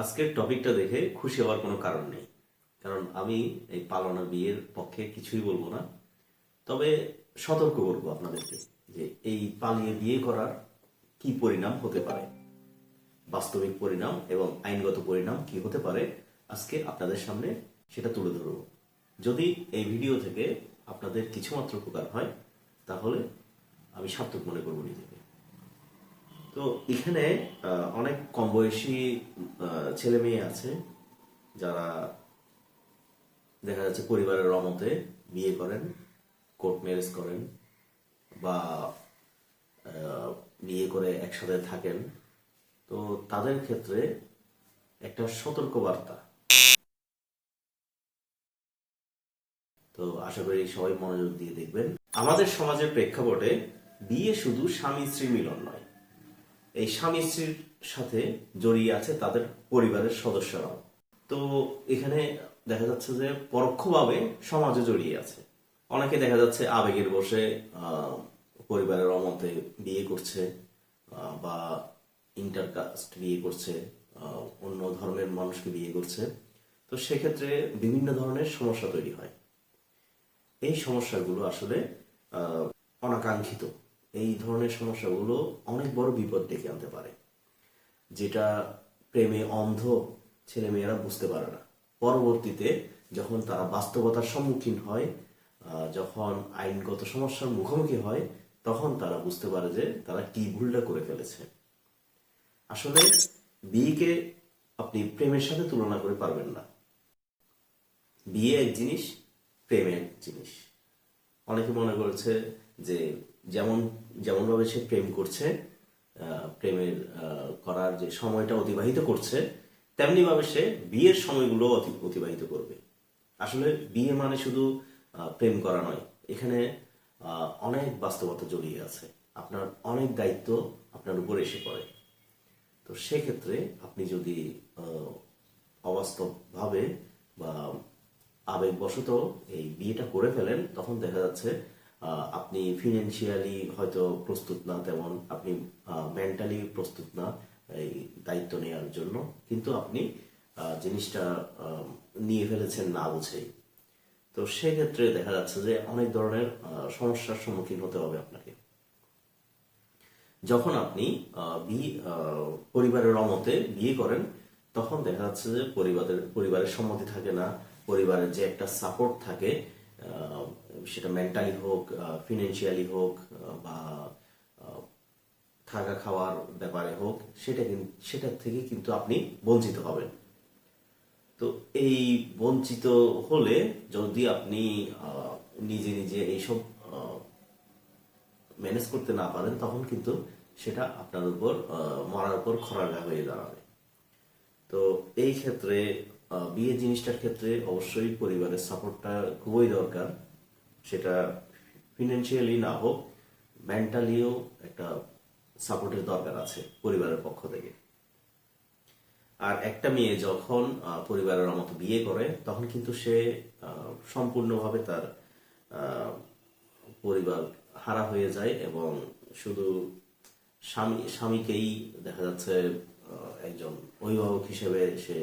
আজকের টপিকটা দেখে খুশি হওয়ার কোনো কারণ নেই। কারণ আমি এই পালনা বিয়ের পক্ষে কিছুই বলব না। তবে সতর্ক করব আপনাদেরকে যে এই পালিয়ে বিয়ে করার কি পরিণাম হতে পারে? বাস্তবিক পরিণাম এবং আইনগত পরিণাম কি হতে পারে? আজকে আপনাদের সামনে সেটা তুলে ধরব। যদি এই ভিডিও থেকে আপনাদের কিছুমাত্র উপকার হয়, তাহলে আমি সার্থক মনে করব নিজেকে। তো এখানে অনেক কম বয়সী ছেলে মেয়ে আছে যারা দেখা যাচ্ছে পরিবারের রমতে বিয়ে করেন, কোর্ট ম্যারেজ করেন বা বিয়ে করে একসাথে থাকেন। তো তাদের ক্ষেত্রে একটা সতর্ক বার্তা তো আশা করি সবাই মনোযোগ দিয়ে দেখবেন। আমাদের সমাজের প্রেক্ষাপটে বিয়ে শুধু স্বামী স্ত্রী মিলন নয়। এই স্বামী স্ত্রীর সাথে জড়িয়ে আছে তাদের পরিবারের সদস্যরাও। তো এখানে দেখা যাচ্ছে যে পরোক্ষভাবে সমাজে জড়িয়ে আছে। অনেকে দেখা যাচ্ছে আবেগের বসে পরিবারের অমতে বিয়ে করছে বা ইন্টারকাস্ট বিয়ে করছে অন্য ধর্মের মানুষকে বিয়ে করছে। তো সেক্ষেত্রে বিভিন্ন ধরনের সমস্যা তৈরি হয়। এই সমস্যাগুলো আসলে অনাকাঙ্ক্ষিত। এই ধরনের সমস্যাগুলো অনেক বড় বিপদ ডেকে আনতে পারে, যেটা প্রেমে অন্ধ ছেলে মেয়েরা বুঝতে পারে না। পরবর্তীতে যখন তারা বাস্তবতার সম্মুখীন হয় যখন আইনগত সমস্যার মুখোমুখি হয়, তখন তারা বুঝতে পারে যে তারা কি ভুলটা করে ফেলেছে। আসলে বিয়েকে আপনি প্রেমের সাথে তুলনা করে পারবেন না। বিয়ে এক জিনিস, প্রেম এক জিনিস। অনেকে মনে করেছে যে যেমন যেমন ভাবে সে প্রেম করছে প্রেমের করার যে সময়টা অতিবাহিত করছে তেমনি ভাবে সে বিয়ের সময়গুলো অতিবাহিত করবে। আসলে বিয়ে মানে শুধু প্রেম করা নয়, এখানে অনেক বাস্তবতা জড়িয়ে আছে। আপনার অনেক দায়িত্ব আপনার উপরে এসে পড়ে। তো সেক্ষেত্রে আপনি যদি অবাস্তবভাবে বা আবেগবশত এই বিয়েটা করে ফেলেন, তখন দেখা যাচ্ছে আপনি ফিনান্সিয়ালি হয়তো প্রস্তুত না তেমন, আপনি মেন্টালি প্রস্তুত না এই দায়িত্ব নেওয়ার জন্য। কিন্তু আপনি জিনিসটা নিয়ে ফেলেছেন না বুঝেই। তো সেক্ষেত্রে দেখা যাচ্ছে যে অনেক ধরনের সমস্যার সম্মুখীন হতে হবে আপনাকে। যখন আপনি পরিবারের অমতে বিয়ে করেন, তখন দেখা যাচ্ছে যে পরিবারের পরিবারের সম্মতি থাকে না। পরিবারের যে একটা সাপোর্ট থাকে সেটা মেন্টালি হোক ফিনান্সিয়ালি হোক বা থাকা খাওয়ার ব্যাপারে হোক, সেটা কিন- সেটার থেকে কিন্তু আপনি বঞ্চিত হবেন। তো এই বঞ্চিত হলে যদি আপনি নিজে নিজে এইসব ম্যানেজ করতে না পারেন, তখন কিন্তু সেটা আপনার উপর মরার উপর খরাগা হয়ে দাঁড়াবে। তো এই ক্ষেত্রে বিয়ে জিনিসটার ক্ষেত্রে অবশ্যই পরিবারের সাপোর্টটা খুবই দরকার। সেটা ফিনান্সিয়ালি না হোক মেন্টালিও একটা সাপোর্টের দরকার আছে পরিবারের পক্ষ থেকে। আর একটা মেয়ে যখন পরিবারের মতো বিয়ে করে, তখন কিন্তু সে সম্পূর্ণভাবে তার পরিবার হারা হয়ে যায় এবং শুধু স্বামী, স্বামীকেই দেখা যাচ্ছে একজন অভিভাবক হিসেবে সে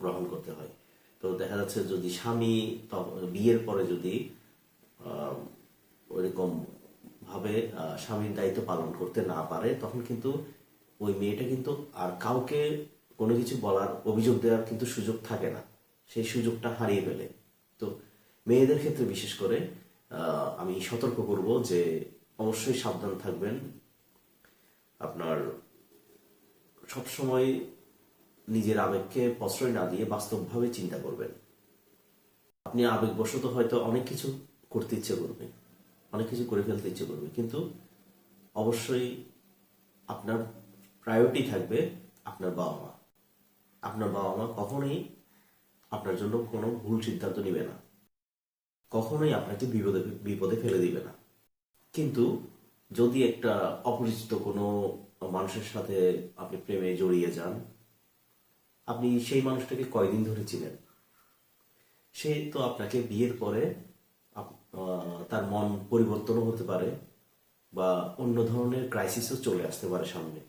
গ্রহণ করতে হয়। তো দেখা যাচ্ছে যদি স্বামী বিয়ের পরে যদি ওইরকম ভাবে স্বামীর দায়িত্ব পালন করতে না পারে, তখন কিন্তু ওই মেয়েটা কিন্তু আর কাউকে কোনো কিছু বলার অভিযোগ দেওয়ার কিন্তু সুযোগ থাকে না। সেই সুযোগটা হারিয়ে ফেলে। তো মেয়েদের ক্ষেত্রে বিশেষ করে আমি সতর্ক করব যে অবশ্যই সাবধান থাকবেন। আপনার সবসময় নিজের আবেগকে প্রশ্রয় না দিয়ে বাস্তবভাবে চিন্তা করবেন। আপনি আবেগবশত হয়তো অনেক কিছু করতে ইচ্ছে করবে, অনেক কিছু করে ফেলতে ইচ্ছে করবে, কিন্তু অবশ্যই আপনার প্রায়োরিটি থাকবে আপনার বাবা মা আপনার বাবা মা কখনোই আপনার জন্য কোনো ভুল সিদ্ধান্ত নেবে না। কখনোই আপনাকে বিপদে বিপদে ফেলে দিবে না। কিন্তু যদি একটা অপরিচিত কোনো মানুষের সাথে আপনি প্রেমে জড়িয়ে যান, আপনি সেই মানুষটাকে কয়দিন ধরে চিনেন? সে তো আপনাকে বিয়ের পরে তার মন পরিবর্তনও হতে পারে বা অন্য ধরনের ক্রাইসিসও চলে আসতে পারে সামনে।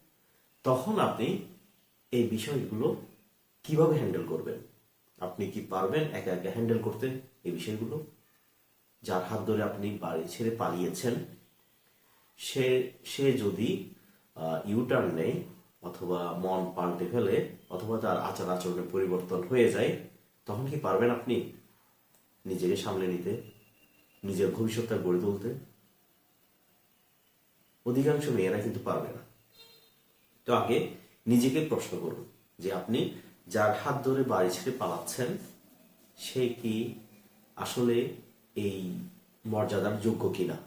তখন আপনি এই বিষয়গুলো কীভাবে হ্যান্ডেল করবেন? আপনি কি পারবেন একা একা হ্যান্ডেল করতে এই বিষয়গুলো? যার হাত ধরে আপনি বাড়ি ছেড়ে পালিয়েছেন, সে সে যদি ইউটার্ন নেয় অথবা মন পাল্টে ফেলে অথবা তার আচার আচরণের পরিবর্তন হয়ে যায়, তখন কি পারবেন আপনি নিজেকে সামলে নিতে? নিজের ভবিষ্যৎটা গড়ে তুলতে অধিকাংশ মেয়েরা কিন্তু পারবে না। তো আগে নিজেকে প্রশ্ন করুন যে আপনি যার হাত ধরে বাড়ি ছেড়ে পালাচ্ছেন, সে কি আসলে এই মর্যাদার যোগ্য কিনা?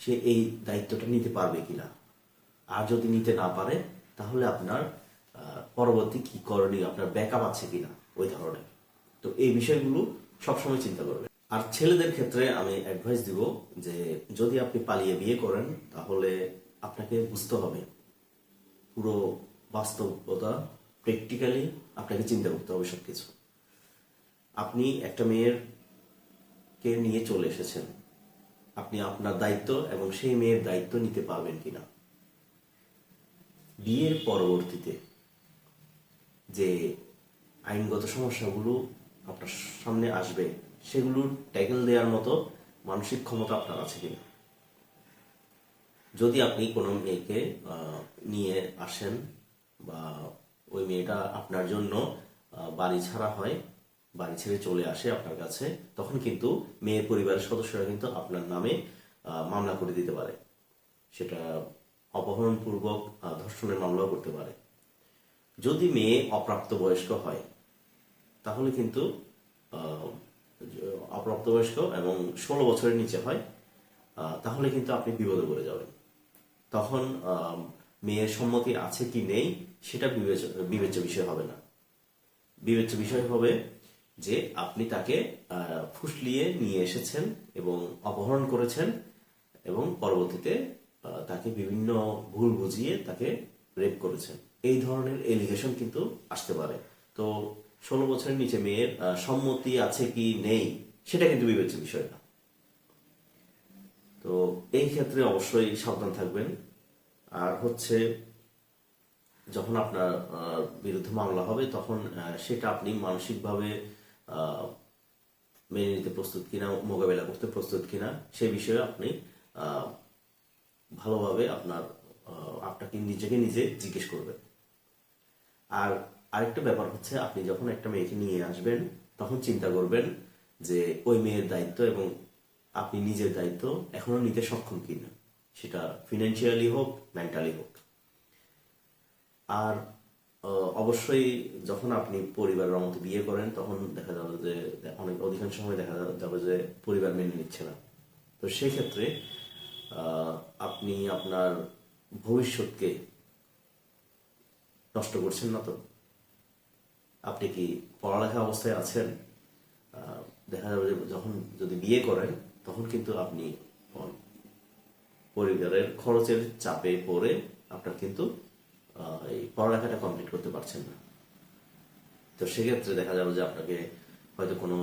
সে এই দায়িত্বটা নিতে পারবে কিনা? আর যদি নিতে না পারে, তাহলে আপনার পরবর্তী কি করণীয়, আপনার ব্যাকআপ আছে কিনা? ওই ধরনের। তো এই বিষয়গুলো সবসময় চিন্তা করবেন। আর ছেলেদের ক্ষেত্রে আমি অ্যাডভাইস দিব যে যদি আপনি পালিয়ে বিয়ে করেন, তাহলে আপনাকে বুঝতে হবে পুরো বাস্তবতা প্র্যাকটিক্যালি আপনাকে চিন্তা করতে হবে সবকিছু। আপনি একটা মেয়ের কে নিয়ে চলে এসেছেন। আপনি আপনার দায়িত্ব এবং সেই মেয়ের দায়িত্ব নিতে পারবেন কিনা? বিয়ের পরবর্তীতে যে আইনগত সমস্যাগুলো আপনার সামনে আসবে সেগুলোর ট্যাকেল দেওয়ার মতো মানসিক ক্ষমতা আপনার আছে কিনা? যদি আপনি কোনো মেয়েকে নিয়ে আসেন বা ওই মেয়েটা আপনার জন্য বাড়ি ছাড়া হয়, বাড়ি ছেড়ে চলে আসে আপনার কাছে, তখন কিন্তু মেয়ের পরিবারের সদস্যরা কিন্তু আপনার নামে মামলা করে দিতে পারে। সেটা অপহরণপূর্বক ধর্ষণের মামলাও করতে পারে। যদি মেয়ে অপ্রাপ্ত বয়স্ক হয়, তাহলে কিন্তু অপ্রাপ্তবয়স্ক এবং ষোলো বছরের নিচে হয় তাহলে কিন্তু আপনি বিপদে পড়ে যাবেন। তখন মেয়ের সম্মতি আছে কি নেই, সেটা বিবেচ, বিবেচ্য বিষয় হবে না। বিবেচ্য বিষয় হবে যে আপনি তাকে ফুসলিয়ে নিয়ে এসেছেন এবং অপহরণ করেছেন এবং পরবর্তীতে তাকে বিভিন্ন ভুল বুঝিয়ে তাকে রেপ করেছেন। এই ধরনের এলিগেশন কিন্তু আসতে পারে। তো ষোলো বছরের নিচে মেয়ের সম্মতি আছে কি নেই, সেটা কিন্তু বিবেচ্য বিষয় না তো এই ক্ষেত্রে অবশ্যই সাবধান থাকবেন। আর হচ্ছে, যখন আপনার বিরুদ্ধে মামলা হবে, তখন সেটা আপনি মানসিকভাবে মেনে নিতে প্রস্তুত কিনা, মোকাবেলা করতে প্রস্তুত কিনা, সে বিষয়ে আপনি ভালোভাবে আপনার আপনাকে নিজেকে নিজে জিজ্ঞেস করবেন। আর আরেকটা ব্যাপার হচ্ছে, আপনি যখন একটা মেয়েকে নিয়ে আসবেন, তখন চিন্তা করবেন যে ওই মেয়ের দায়িত্ব এবং আপনি নিজের দায়িত্ব এখনও নিতে সক্ষম কিনা। সেটা ফিনান্সিয়ালি হোক মেন্টালি হোক। আর অবশ্যই যখন আপনি পরিবারের মতো বিয়ে করেন, তখন দেখা যাবে যে, অনেক, অধিকাংশ সময় দেখা যাবে যে পরিবার মেনে নিচ্ছে না। তো সেক্ষেত্রে আপনি আপনার ভবিষ্যৎকে নষ্ট করছেন না তো? আপনি কি পড়ালেখা অবস্থায় আছেন? দেখা যাবে যখন যদি বিয়ে করেন, তখন কিন্তু আপনি পরিবারের খরচের চাপে পড়ে আপনার কিন্তু এই পড়ালেখাটা কমপ্লিট করতে পারছেন না। তো সেক্ষেত্রে দেখা যাবে যে আপনাকে হয়তো কোনো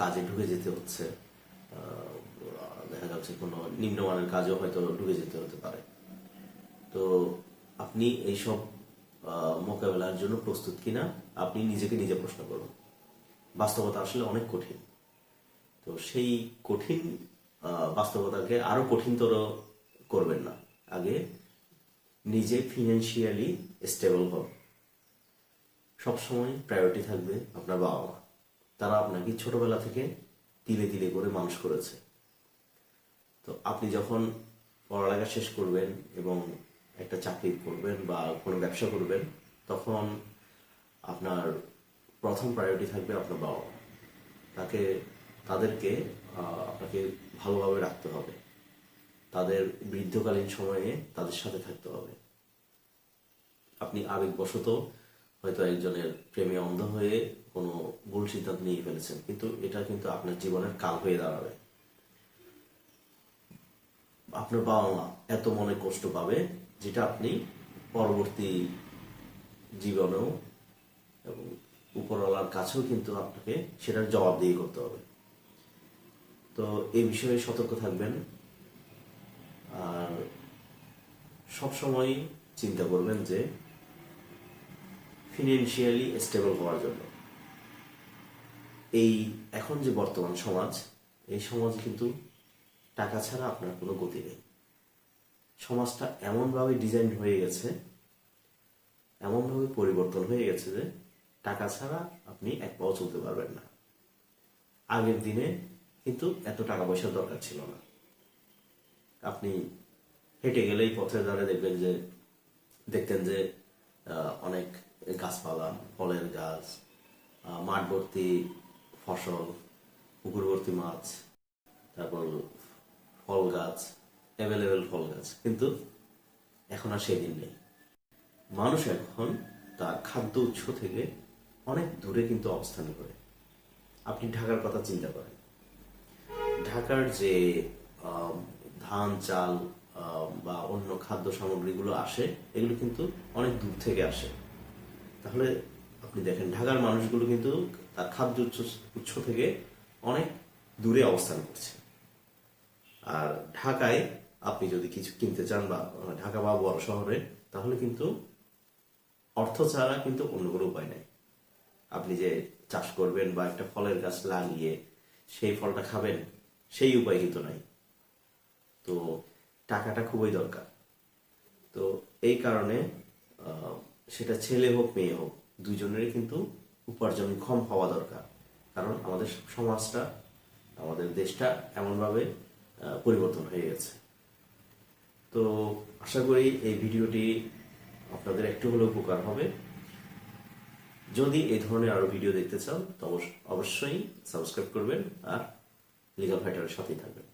কাজে ঢুকে যেতে হচ্ছে। দেখা যাচ্ছে কোনো নিম্নমানের কাজেও হয়তো ঢুকে যেতে হতে পারে। তো আপনি এইসব মোকাবেলার জন্য প্রস্তুত কিনা আপনি নিজেকে নিজে প্রশ্ন করুন। বাস্তবতা আসলে অনেক কঠিন। তো সেই কঠিন বাস্তবতাকে আরও কঠিনতর করবেন না। আগে নিজে ফিনান্সিয়ালি স্টেবল হন। সবসময় প্রায়োরিটি থাকবে আপনার বাবা মা তারা আপনাকে ছোটবেলা থেকে তিলে তিলে করে মানুষ করেছে। তো আপনি যখন পড়ালেখা শেষ করবেন এবং একটা চাকরি করবেন বা কোনো ব্যবসা করবেন, তখন আপনার প্রথম প্রায়োরিটি থাকবে আপনার বাবা তাকে, তাদেরকে আপনাকে ভালোভাবে রাখতে হবে। তাদের বৃদ্ধকালীন সময়ে তাদের সাথে থাকতে হবে। আপনি আবেগবশত হয়তো একজনের প্রেমে অন্ধ হয়ে কোনো ভুল সিদ্ধান্ত নিয়ে ফেলেছেন, কিন্তু এটা কিন্তু আপনার জীবনের কাল হয়ে দাঁড়াবে। আপনার বাবা মা এত মনে কষ্ট পাবে যেটা আপনি পরবর্তী জীবনেও এবং উপরওয়ালার কাছেও কিন্তু আপনাকে সেটার জবাব দিয়ে করতে হবে। তো এই বিষয়ে সতর্ক থাকবেন আর সবসময় চিন্তা করবেন যে ফিনান্সিয়ালি স্টেবল হওয়ার জন্য। এই এখন যে বর্তমান সমাজ, এই সমাজ কিন্তু টাকা ছাড়া আপনার কোনো গতি নেই। সমাজটা এমনভাবে ডিজাইন হয়ে গেছে এমনভাবে পরিবর্তন হয়ে গেছে যে টাকা ছাড়া আপনি এক পাও চলতে পারবেন না। আগের দিনে কিন্তু এত টাকা পয়সার দরকার ছিল না। আপনি হেঁটে গেলেই পথের ধারে দেখবেন যে দেখতেন যে অনেক গাছপালা ফলের গাছ আহ, মাঠ ভর্তি ফসল পুকুর ভর্তি মাছ তারপর ফল গাছ অ্যাভেলেবেল ফল গাছ। কিন্তু এখন আর সেই দিন নেই। মানুষ এখন তার খাদ্য উৎস থেকে অনেক দূরে কিন্তু অবস্থান করে। আপনি ঢাকার কথা চিন্তা করেন। ঢাকার যে ধান, চাল বা অন্য খাদ্য সামগ্রীগুলো আসে, এগুলো কিন্তু অনেক দূর থেকে আসে। তাহলে আপনি দেখেন, ঢাকার মানুষগুলো কিন্তু তার খাদ্য উৎস উৎস থেকে অনেক দূরে অবস্থান করছে। আর ঢাকায় আপনি যদি কিছু কিনতে চান বা ঢাকা বা বড় শহরে, তাহলে কিন্তু অর্থ ছাড়া কিন্তু অন্য কোনো উপায় নেই। আপনি যে চাষ করবেন বা একটা ফলের গাছ লাগিয়ে সেই ফলটা খাবেন, সেই উপায় কিন্তু নাই। তো টাকাটা খুবই দরকার। তো এই কারণে সেটা ছেলে হোক, মেয়ে হোক, দুজনেরই কিন্তু উপার্জন উপার্জনক্ষম হওয়া দরকার। কারণ আমাদের সমাজটা, আমাদের দেশটা এমনভাবে পরিবর্তন হয়ে গেছে। তো আশা করি এই ভিডিওটি আপনাদের একটু হলেও উপকার হবে। যদি এই ধরনের আরও ভিডিও দেখতে চান তো অবশ্য- অবশ্যই সাবস্ক্রাইব করবেন আর লিগাল ফাইটারের সাথেই থাকবেন।